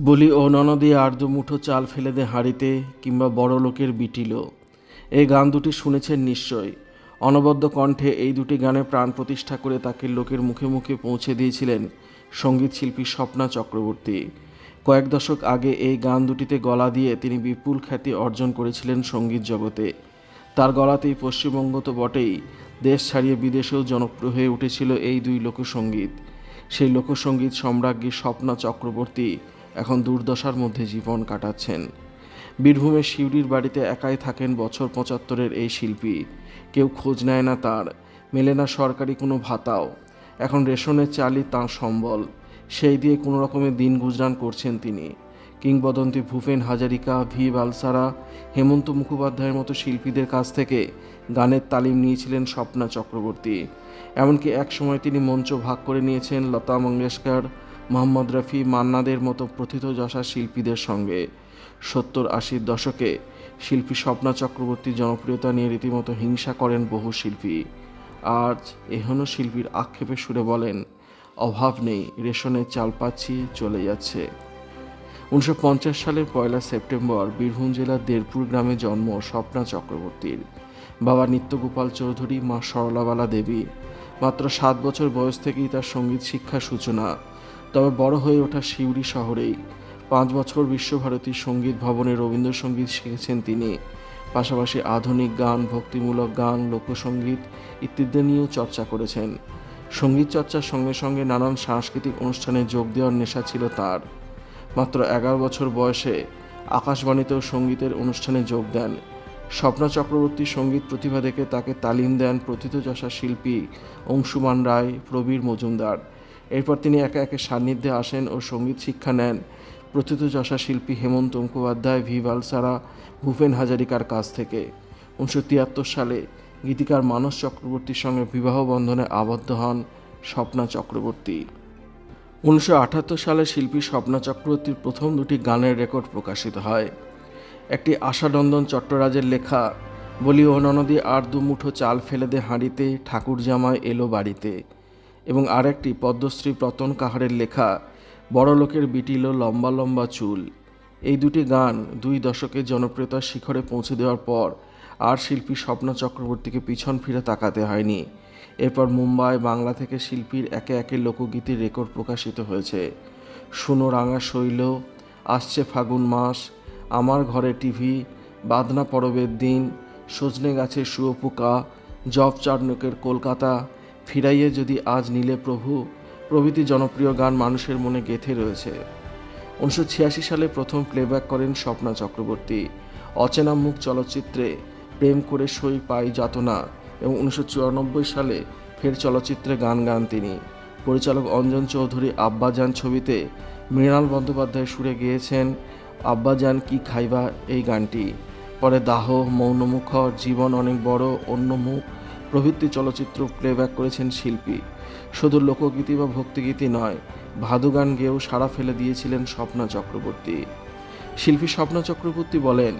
বলি, ও ননদী আর মুঠো চাল ফেলে দে হাঁড়িতে কিংবা বড় লোকের বিটিল এই গান দুটি শুনেছেন নিশ্চয়। অনবদ্য কণ্ঠে এই দুটি গানে প্রাণ প্রতিষ্ঠা করে তাকে লোকের মুখে মুখে পৌঁছে দিয়েছিলেন সংগীত শিল্পী স্বপ্না চক্রবর্তী। কয়েক দশক আগে এই গান দুটিতে গলা দিয়ে তিনি বিপুল খ্যাতি অর্জন করেছিলেন সংগীত জগতে। তার গলাতেই পশ্চিমবঙ্গ তো বটেই, দেশ ছাড়িয়ে বিদেশেও জনপ্রিয় হয়ে উঠেছিল এই দুই লোকসঙ্গীত। সেই লোকসঙ্গীত সম্রাজ্ঞী স্বপ্না চক্রবর্তী এখন দুর্দশার মধ্যে জীবন কাটাচ্ছেন। বীরভূমের শিউরির বাড়িতে একাই থাকেন বছর পঁচাত্তরের এই শিল্পী। কেউ খোঁজ নেয় না তার, মেলে না সরকারি কোনো ভাতাও। এখন রেশনের চালই তাঁর সম্বল, সেই দিয়ে কোনো রকমের দিন গুজরান করছেন তিনি। কিংবদন্তি ভূপেন হাজারিকা, ভি বালসারা, হেমন্ত মুখোপাধ্যায়ের মতো শিল্পীদের কাছ থেকে গানের তালিম নিয়েছিলেন স্বপ্না চক্রবর্তী। এমনকি একসময় তিনি মঞ্চ ভাগ করে নিয়েছেন লতা মঙ্গেশকর মোহাম্মদ রফি মান্নাদের মতো প্রথিতযশা শিল্পীদের সঙ্গে। সত্তর আশির দশকে শিল্পী স্বপ্না চক্রবর্তীর জনপ্রিয়তা নিয়ে রীতিমতো হিংসা করেন বহু শিল্পী। আজ এহন শিল্পীর আক্ষেপে সুরে বলেন, অভাব নেই রেশনের চাল পাচ্ছি, চলে যাচ্ছে। উনিশশো পঞ্চাশ সালের পয়লা সেপ্টেম্বর বীরভূম জেলার দেরপুর গ্রামে জন্ম স্বপ্না চক্রবর্তীর। বাবা নিত্যগোপাল চৌধুরী, মা সরলাবালা দেবী। মাত্র সাত বছর বয়স থেকেই তার সংগীত শিক্ষার সূচনা। তবে বড় হয়ে ওঠা সিউড়ি শহরেই পাঁচ বছর বিশ্বভারতী সংগীত ভবনে রবীন্দ্রসঙ্গীত শিখেছেন তিনি। পাশাপাশি আধুনিক গান, ভক্তিমূলক গান, লোকসঙ্গীত ইত্যাদি নিয়েও চর্চা করেছেন। সংগীত চর্চার সঙ্গে সঙ্গে নানান সাংস্কৃতিক অনুষ্ঠানে যোগ দেওয়ার নেশা ছিল তার। মাত্র এগারো বছর বয়সে আকাশবাণীতেও সঙ্গীতের অনুষ্ঠানে যোগ দেন। স্বপ্না চক্রবর্তী সংগীত প্রতিভা দেখে তাকে তালিম দেন প্রথিতযশা শিল্পী অংশুমান রায়, প্রবীর মজুমদার। এরপর তিনি একে একে সান্নিধ্যে আসেন ও সংগীত শিক্ষা নেন। প্রথিতযশা শিল্পী হেমন্ত মুখোপাধ্যায়, ভি. ভালসারা ভূপেন হাজারিকার কাছ থেকে। উনিশশো তিয়াত্তর সালে গীতিকার মানস চক্রবর্তীর সঙ্গে বিবাহ বন্ধনে আবদ্ধ হন স্বপ্না চক্রবর্তী। উনিশশো আটাত্তর সালে শিল্পী স্বপ্না চক্রবর্তীর প্রথম দুটি গানের রেকর্ড প্রকাশিত হয়। একটি আশানন্দন চট্টরাজের লেখা, বলি ও ননদী, আর দু মুঠো চাল ফেলে দে হাঁড়িতে ঠাকুর জামায় এলো বাড়িতে। এবং আরেকটি পদ্মশ্রী প্রতন কাহারের লেখা, বড় লোকের বিটিল লম্বা লম্বা চুল। এই দুটি গান দুই দশকে জনপ্রিয়তার শিখরে পৌঁছে দেওয়ার পর আর শিল্পী স্বপ্না চক্রবর্তীকে পিছন ফিরে তাকাতে হয়নি। এরপর মুম্বাই, বাংলা থেকে শিল্পীর একে একে লোকগীতির রেকর্ড প্রকাশিত হয়েছে। শুনো রাঙা শৈল, আসছে ফাগুন মাস, আমার ঘরে টিভি, বাদনা পরবের দিন, সজনে গাছের শুয়োপোকা, জব চার্নকের কলকাতা ফিরাইয়ে যদি আজ নীলে প্রভু, প্রভৃতি জনপ্রিয় গান মানুষের মনে গেঁথে রয়েছে। উনিশশো ছিয়াশি সালে প্রথম প্লেব্যাক করেন স্বপ্না চক্রবর্তী। অচেনা মুখ চলচ্চিত্রে প্রেম করে সই পাই যাতনা এবং উনিশশো চুরানব্বই সালে ফের চলচ্চিত্রে গান গান তিনি। পরিচালক অঞ্জন চৌধুরী আব্বাজান ছবিতে মৃণাল বন্দ্যোপাধ্যায় সুরে গেয়েছেন, আব্বাজান, কি খাইবা এই গানটি? পরে দাহ, মৌনমুখর, জীবন অনেক বড়, অন্য মুখ প্রভৃতি চলচ্চিত্র প্লেব্যাক করেছেন শিল্পী। শুধু লোকগীতি বা ভক্তিগীতি নয় ভাদু গান গেয়েও সাড়া ফেলে দিয়েছিলেন স্বপ্না চক্রবর্তী। শিল্পী স্বপ্না চক্রবর্তী বলেন,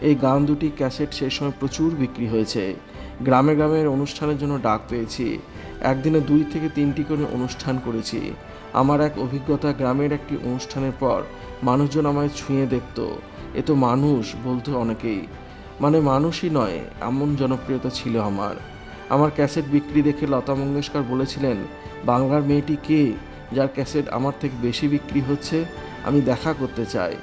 এই গান দুটি ক্যাসেট সেই সময় প্রচুর বিক্রি হয়েছে। গ্রামে গ্রামের অনুষ্ঠানের জন্য ডাক পেয়েছি। একদিনে দুই থেকে তিনটি করে অনুষ্ঠান করেছি। আমার এক অভিজ্ঞতা গ্রামের একটি অনুষ্ঠানের পর মানুষজন আমায় ছুঁয়ে দেখত। এ তো মানুষ বলতো অনেকেই। মানে মানুষই নয়, এমন জনপ্রিয়তা ছিল আমার। আমার ক্যাসেট বিক্রি দেখে লতা মঙ্গেশকর বলেছিলেন, বাংলার মেয়েটি কে যার ক্যাসেট আমার থেকে বেশি বিক্রি হচ্ছে, আমি দেখা করতে চাই।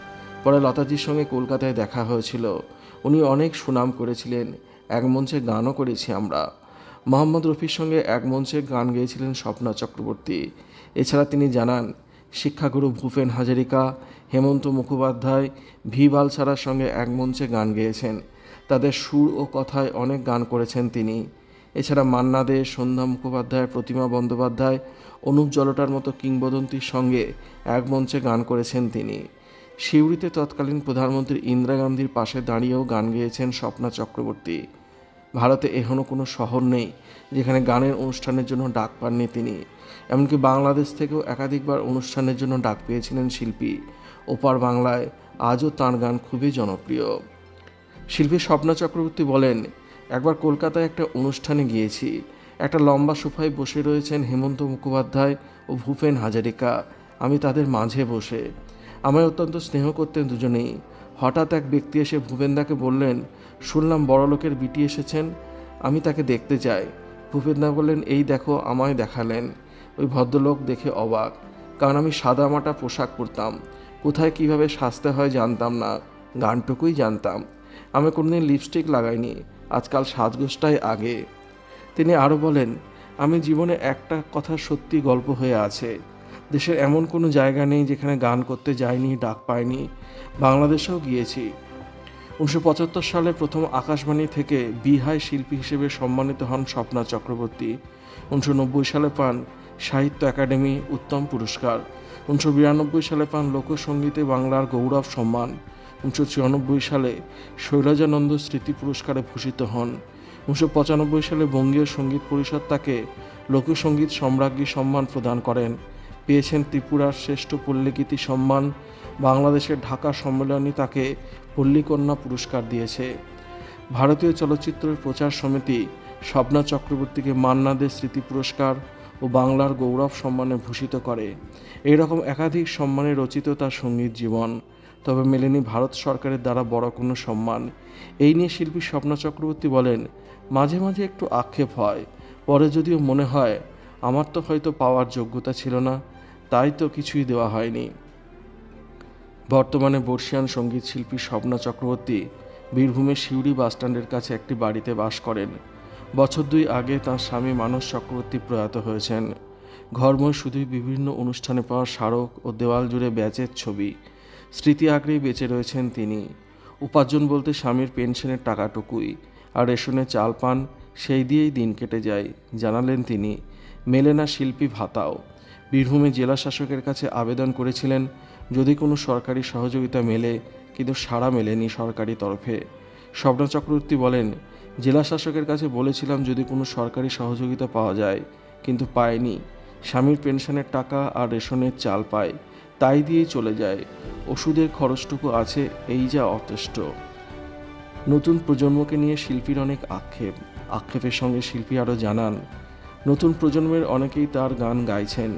পরে লতাজির সঙ্গে কলকাতায় দেখা হয়েছিল। উনি অনেক সুনাম করেছিলেন, এক মঞ্চে গানও করেছি আমরা। মোহাম্মদ রফির সঙ্গে এক মঞ্চে গান গেয়েছিলেন স্বপ্না চক্রবর্তী। এছাড়া তিনি জানান, শিক্ষাগুরু ভূপেন হাজারিকা, হেমন্ত মুখোপাধ্যায়, ভি বালসারার সঙ্গে এক মঞ্চে গান গেয়েছেন। তাদের সুর ও কথায় অনেক গান করেছেন তিনি। এছাড়া মান্না দে, সন্ধ্যা মুখোপাধ্যায়, প্রতিমা বন্দ্যোপাধ্যায়, অনুপ জলটার মতো কিংবদন্তির সঙ্গে এক মঞ্চে গান করেছেন তিনি। সিউড়িতে তৎকালীন প্রধানমন্ত্রী ইন্দিরা গান্ধীর পাশে দাঁড়িয়েও গান গেয়েছেন স্বপ্না চক্রবর্তী। ভারতে এখনও কোনো শহর নেই যেখানে গানের অনুষ্ঠানের জন্য ডাক পাননি তিনি। এমনকি বাংলাদেশ থেকেও একাধিকবার অনুষ্ঠানের জন্য ডাক পেয়েছিলেন শিল্পী। ওপার বাংলায় আজও তাঁর গান খুবই জনপ্রিয়। শিল্পী স্বপ্না চক্রবর্তী বলেন একবার কলকাতায় একটা অনুষ্ঠানে গিয়েছি। একটা লম্বা সোফায় বসে রয়েছেন হেমন্ত মুখোপাধ্যায় ও ভূপেন হাজারিকা। আমি তাদের মাঝে বসে। আমায় অত্যন্ত স্নেহ করতেন দুজনেই। হঠাৎ এক ব্যক্তি এসে ভূপেন্দাকে বললেন, শুনলাম বড়লোকের বিটি এসেছেন, আমি তাকে দেখতে চাই। ভূপেন্দা বললেন, এই দেখো, আমায় দেখালেন। ওই ভদ্রলোক দেখে অবাক। কারণ আমি সাদামাটা পোশাক পরতাম। কোথায় কীভাবে সাজতে হয় জানতাম না। গানটুকুই জানতাম। আমি কোনোদিন লিপস্টিক লাগাইনি। আজকাল সাজগোজটাই আগে। তিনি আরও বলেন, আমি জীবনে একটা কথা সত্যি গল্প হয়ে আছে। দেশের এমন কোনো জায়গা নেই যেখানে গান করতে যাইনি, ডাক পাইনি। বাংলাদেশেও গিয়েছি। উনিশশো পঁচাত্তর সালে প্রথম আকাশবাণী থেকে বিহাই শিল্পী হিসেবে সম্মানিত হন স্বপ্না চক্রবর্তী। উনিশশো নব্বই সালে পান সাহিত্য একাডেমি উত্তম পুরস্কার। উনিশশো বিরানব্বই সালে পান লোকসঙ্গীতে বাংলার গৌরব সম্মান। উনিশশো চুরানব্বই সালে শৈলজানন্দ স্মৃতি পুরস্কারে ভূষিত হন। উনিশশো পঁচানব্বই সালে বঙ্গীয় সংগীত পরিষদ তাকে লোকসঙ্গীত সম্রাজ্ঞী সম্মান প্রদান করেন। পেয়েছেন ত্রিপুরার শ্রেষ্ঠ পল্লীগীতি সম্মান। বাংলাদেশের ঢাকা সম্মেলনী তাকে পল্লীকন্যা পুরস্কার দিয়েছে। ভারতীয় চলচ্চিত্রের প্রচার সমিতি স্বপ্না চক্রবর্তীকে মান্না দে স্মৃতি পুরস্কার ও বাংলার গৌরব সম্মানে ভূষিত করে। এই রকম একাধিক সম্মানে রচিত তার সংগীত জীবন। তবে মেলেনি ভারত সরকারের দ্বারা বড় কোনো সম্মান। এই নিয়ে শিল্পী স্বপ্না চক্রবর্তী বলেন, মাঝে মাঝে একটু আক্ষেপ হয়। পরে যদিও মনে হয়, আমার তো হয়তো পাওয়ার যোগ্যতা ছিল না, তাই তো কিছুই দেওয়া হয়নি। বর্তমানে বর্ষিয়ান সংগীত শিল্পী স্বপ্না চক্রবর্তী বীরভূমের সিউড়ি বাসস্ট্যান্ডের কাছে একটি বাড়িতে বাস করেন। বছর দুই আগে তার স্বামী মানস চক্রবর্তী প্রয়াত হয়েছেন। ঘরময় শুধুই বিভিন্ন অনুষ্ঠানে পাওয়া স্মারক ও দেওয়াল জুড়ে ব্যাচের ছবি। স্মৃতি আঁকড়েই বেঁচে রয়েছেন তিনি। উপার্জন বলতে স্বামীর পেনশনের টাকাটুকুই। আর রেশনে চাল পান, সেই দিয়েই দিন কেটে যায়, জানালেন তিনি। মেলে না শিল্পী ভাতাও। বীরভূমে জেলা শাসকের কাছে আবেদন করেছিলেন, যদি কোনো সরকারি সহযোগিতা মেলে, কিন্তু সাড়া মেলেনি সরকারি তরফে। স্বপ্না চক্রবর্তী বলেন, জেলা শাসকের কাছে বলেছিলাম যদি কোনো সরকারি সহযোগিতা পাওয়া যায়, কিন্তু পায়নি। স্বামীর পেনশনের টাকা আর রেশনের চাল পায়। তাই দিয়েই চলে যায়। ওষুধের খরচটুকু আছে, এই যা যথেষ্ট নতুন প্রজন্মকে নিয়ে শিল্পীর অনেক আক্ষেপ। আক্ষেপের সঙ্গে শিল্পী আরও জানান, নতুন প্রজন্মের অনেকেই তার গান গাইছেন,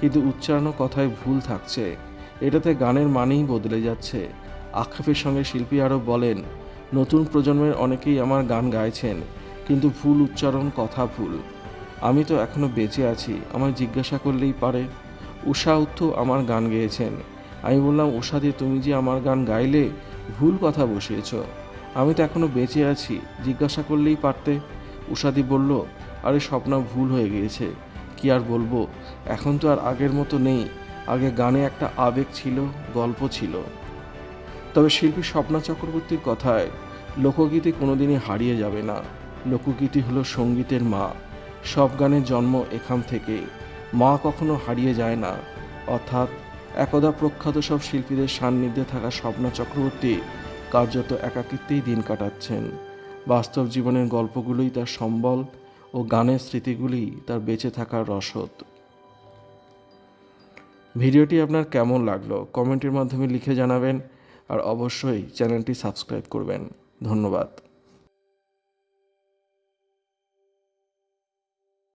কিন্তু উচ্চারণ কথায় ভুল থাকছে। এটাতে গানের মানেই বদলে যাচ্ছে। আক্ষেপের সঙ্গে শিল্পী আরও বলেন, নতুন প্রজন্মের অনেকেই আমার গান গাইছেন, কিন্তু ভুল উচ্চারণ, কথা ভুল। আমি তো এখনও বেঁচে আছি, আমায় জিজ্ঞাসা করলেই পারে। উষা উত্থ আমার গান গেয়েছেন। আমি বললাম উষাদি তুমি যে আমার গান গাইলে ভুল কথা বসিয়েছ। আমি তো এখনও বেঁচে আছি, জিজ্ঞাসা করলেই পারতে। উষাদি বলল, আরে, স্বপ্না ভুল হয়ে গিয়েছে। কি আর বলব? এখন তো আর আগের মতো নেই। আগে গানে একটা আবেগ ছিল, গল্প ছিল। তবে শিল্পী স্বপ্না চক্রবর্তীর কথায়, লোকগীতি কোনোদিনই হারিয়ে যাবে না। লোকগীতি হলো সঙ্গীতের মা। সব গানের জন্ম এখান থেকে মা কখনো হারিয়ে যায় না। অর্থাৎ একদা প্রখ্যাত সব শিল্পীদের সান্নিধ্যে থাকা স্বপ্না চক্রবর্তী কার্যত একাকিত্বেই দিন কাটাচ্ছেন। বাস্তব জীবনের গল্পগুলোই তার সম্বল ও গানের স্মৃতিগুলি তার বেঁচে থাকার রসদ। ভিডিওটি আপনার কেমন লাগল কমেন্টের মাধ্যমে লিখে জানাবেন আর অবশ্যই চ্যানেলটি সাবস্ক্রাইব করবেন। ধন্যবাদ।